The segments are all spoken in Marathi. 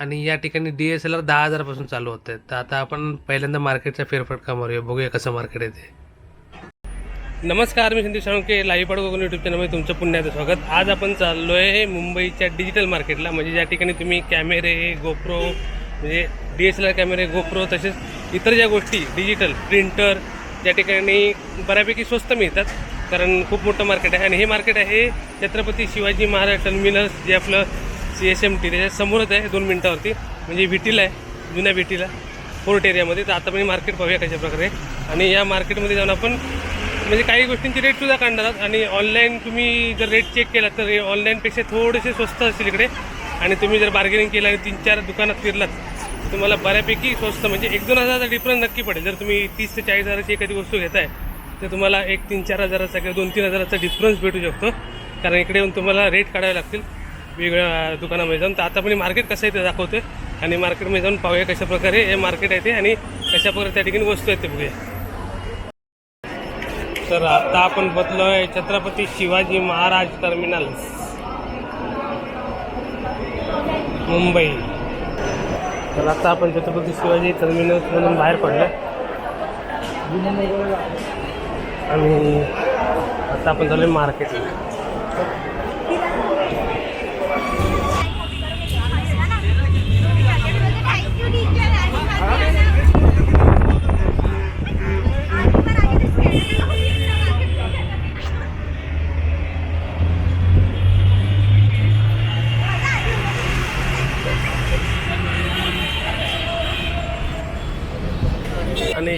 आणि या ठिकाणी डी एस एल आर दहा हजारापासून चालू होत. आहेत तर आता आपण पहिल्यांदा मार्केटचा फेरफटका मारूया. बघूया कसं मार्केट येते नमस्कार मी संदीप साळुंके लाईव्ह पाड कोकण यूट्यूब चॅनलमध्ये तुमचं पुण्याचं स्वागत. आज आपण चाललो आहे मुंबईच्या डिजिटल मार्केटला म्हणजे ज्या ठिकाणी तुम्ही कॅमेरे गोप्रो म्हणजे डी एस एल आर कॅमेरे गोप्रो तसेच इतर ज्या गोष्टी डिजिटल प्रिंटर त्या ठिकाणी बऱ्यापैकी स्वस्त मिळतात. कारण खूप मोठं मार्केट आहे. आणि हे मार्केट आहे छत्रपती शिवाजी महाराज टर्मिनस जे आपलं सी एस एम टी त्याच्या समोरच आहे दोन मिनटावरती. म्हणजे विटीला आहे जुन्या विटीला फोर्ट एरियामध्ये. तर आता पण मार्केट पाहूया कशा प्रकारे. आणि या मार्केटमध्ये जाऊन आपण म्हणजे काही गोष्टींचे रेट सुद्धा काढणार आहात. आणि ऑनलाईन तुम्ही जर रेट चेक केला तर ऑनलाईनपेक्षा थोडेसे स्वस्त असतील इकडे. आणि तुम्ही जर बार्गेनिंग केलं आणि तीन चार दुकानात फिरलात तुम्हाला बऱ्यापैकी स्वस्त म्हणजे एक दोन हजाराचा डिफरन्स नक्की पडेल. जर तुम्ही तीस ते चाळीस हजाराची एखादी वस्तू घेताय तर तुम्हाला एक तीन चार हजाराचा किंवा दोन तीन हजाराचा डिफरन्स भेटू शकतो. कारण इकडे येऊन तुम्हाला रेट काढावे लागतील. वेगळ्या दुकानामध्ये जाऊन. तर आता पण मार्केट कसं आहे ते दाखवतोय. आणि मार्केटमध्ये जाऊन पाहूया कशा प्रकारे हे मार्केट आहे ते आणि कशा प्रकारे त्या ठिकाणी वस्तू आहेत ते बघूया. तर आता आपण बदलोय छत्रपती शिवाजी महाराज टर्मिनल मुंबई. तर आता आपण छत्रपती शिवाजी टर्मिनल म्हणून बाहेर पडलो आणि आता आपण चालू मार्केटला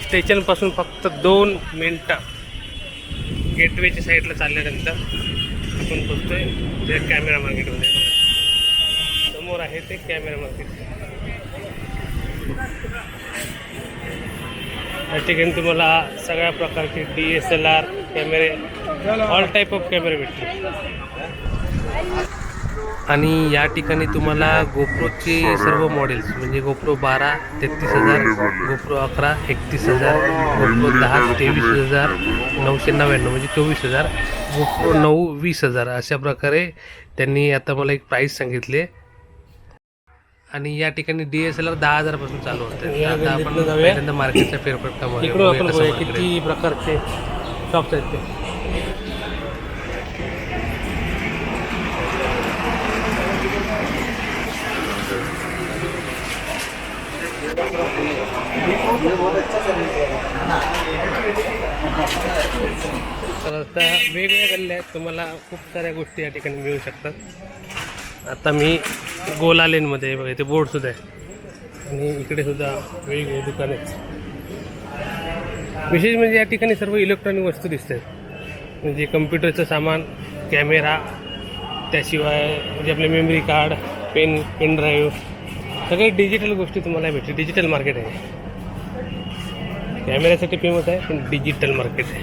स्टेशनपासून फक्त दोन मिनटं गेटवेच्या साईडला चालल्यानंतर आपण पोचतोय ते कॅमेरा मार्केटमध्ये समोर आहे ते कॅमेरा मार्केट. या ठिकाणी तुम्हाला सगळ्या प्रकारचे डी एस एल आर कॅमेरे ऑल टाईप ऑफ कॅमेरे भेटतील. आणि या ठिकाणी तुम्हाला गोप्रोचे सर्व मॉडेल्स म्हणजे गोप्रो बारा तेहतीस हजार गोप्रो अकरा एकतीस हजार गोप्रो दहा तेवीस हजार नऊशे नव्याण्णव म्हणजे चोवीस हजार गोप्रो नऊ वीस हजार अशा प्रकारे त्यांनी आता मला एक प्राईस सांगितले. आणि या ठिकाणी डी एस एल आर दहा हजारापासून चालू होते. आता आपण पहिल्यांदा मार्केटचा फेरफटका. किती प्रकारचे शॉप्स आहेत ते. तर आता वेगवेगळ्या गल्ल्या आहेत. तुम्हाला खूप साऱ्या गोष्टी या ठिकाणी मिळू शकतात. आता मी गोला लेनमध्ये बघा इथे बोर्डसुद्धा आहे. आणि इकडे सुद्धा वेगवेगळी दुकान आहेत. विशेष म्हणजे या ठिकाणी सर्व इलेक्ट्रॉनिक वस्तू दिसत आहेत. म्हणजे कम्प्युटरचं सामान कॅमेरा त्याशिवाय म्हणजे आपले memory card pen pen drive सगळे डिजिटल गोष्टी तुम्हाला भेटतील. डिजिटल मार्केट आहे. कॅमेऱ्यासाठी फेमस आहे पण डिजिटल मार्केट आहे.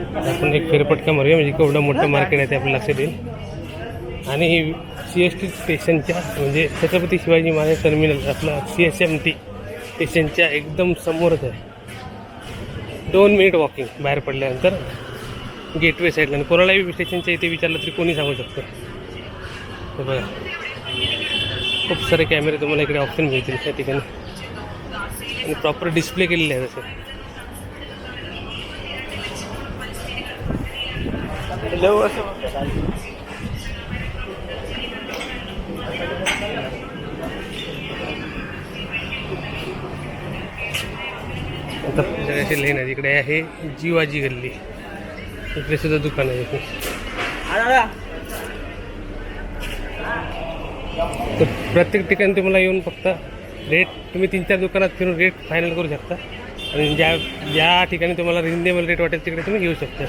आपण एक फेरपटका मारूया म्हणजे केवढं मोठं मार्केट आहे ते आपल्या लक्षात येईल. आणि सी एस टी स्टेशनच्या म्हणजे छत्रपती शिवाजी महाराज टर्मिनल आपलं सी एस एम टी स्टेशनच्या एकदम समोरच आहे. दोन मिनिट वॉकिंग बाहेर पडल्यानंतर गेटवे साईडला आणि कोणालाही स्टेशनच्या इथे विचारलं तरी कोणी सांगू शकतं? बघा. खूप सारे कॅमेरे तुम्हाला इकडे ऑप्शन मिळतील त्या ठिकाणी. आणि प्रॉपर डिस्प्ले केलेले आहे तसे. जगाची लेन आहे इकडे आहे जीवाजी गल्ली. इकडे सुद्धा दुकान आहे. तर प्रत्येक ठिकाणी तुम्हाला येऊन फक्त रेट तुम्ही तीन चार दुकानात फिरून रेट फायनल करू शकता. आणि ज्या ज्या ठिकाणी तुम्हाला रिजनेबल रेट वाटेल तिकडे तुम्ही घेऊ शकता.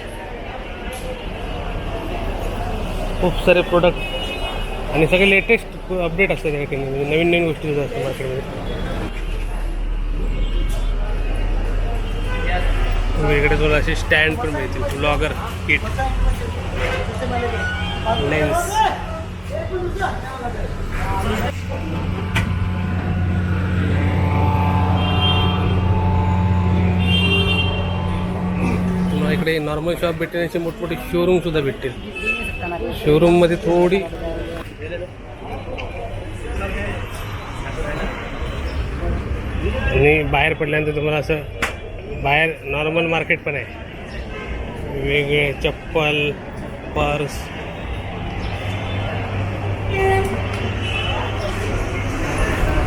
खूप सारे प्रोडक्ट आणि सगळे लेटेस्ट अपडेट असतात त्या ठिकाणी. म्हणजे नवीन नवीन गोष्टी असतात मार्केटमध्ये इकडे तुला असे स्टँड पण मिळतील. ब्लॉगर किट लेन्स इकडे नॉर्मल शॉप भेटेल असे मोठमोठे शोरूम सुद्धा भेटतील. शोरूममध्ये थोडी आणि बाहेर पडल्यानंतर तुम्हाला असं बाहेर नॉर्मल मार्केट पण आहे. वेगळे चप्पल पर्स.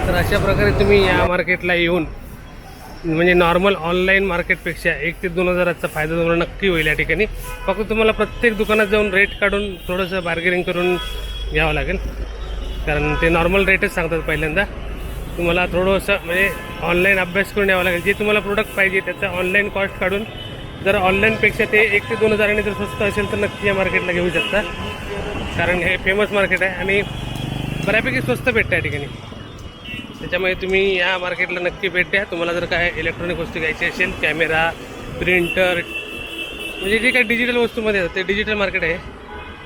तर अशा प्रकारे तुम्ही या मार्केटला येऊन म्हणजे नॉर्मल ऑनलाईन मार्केटपेक्षा एक ते दोन हजाराचा फायदा तुम्हाला नक्की होईल या ठिकाणी. फक्त तुम्हाला प्रत्येक दुकानात जाऊन रेट काढून थोडंसं बार्गेनिंग करून घ्यावं लागेल. कारण ते नॉर्मल रेटच सांगतात पहिल्यांदा. तुम्हाला थोडंसं म्हणजे ऑनलाईन अभ्यास करून यावं लागेल. जे तुम्हाला प्रोडक्ट पाहिजे त्याचा ऑनलाईन कॉस्ट काढून जर ऑनलाईनपेक्षा ते एक ते दोन हजाराने जर स्वस्त असेल तर नक्की या मार्केटला घेऊ शकता. कारण हे फेमस मार्केट आहे आणि बऱ्यापैकी स्वस्त भेटतं या ठिकाणी. त्याच्यामुळे तुम्ही या मार्केटला नक्की भेट द्या. तुम्हाला जर काय इलेक्ट्रॉनिक वस्तू घ्यायची असेल कॅमेरा प्रिंटर म्हणजे जे काही डिजिटल वस्तूमध्ये येतात ते डिजिटल मार्केट आहे.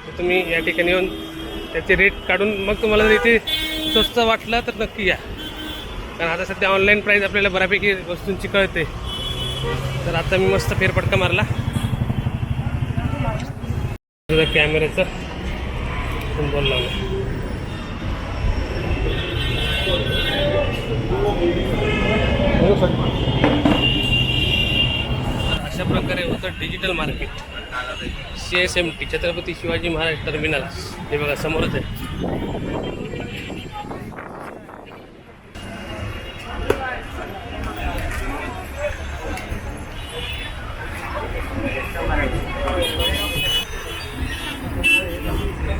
तर तुम्ही या ठिकाणी येऊन त्याचे रेट काढून मग तुम्हाला जर इथे स्वस्त वाटलं तर नक्की या. कारण आता सध्या ऑनलाईन प्राईस आपल्याला बऱ्यापैकी वस्तूंची कळते. तर आता मी मस्त फेरफटका मारला. कॅमेऱ्याचं सिम्बॉल लावलं अशा प्रकारे होतं digital market C S M T Chhatrapati Shivaji Maharaj terminal हे बघा समोरच आहे.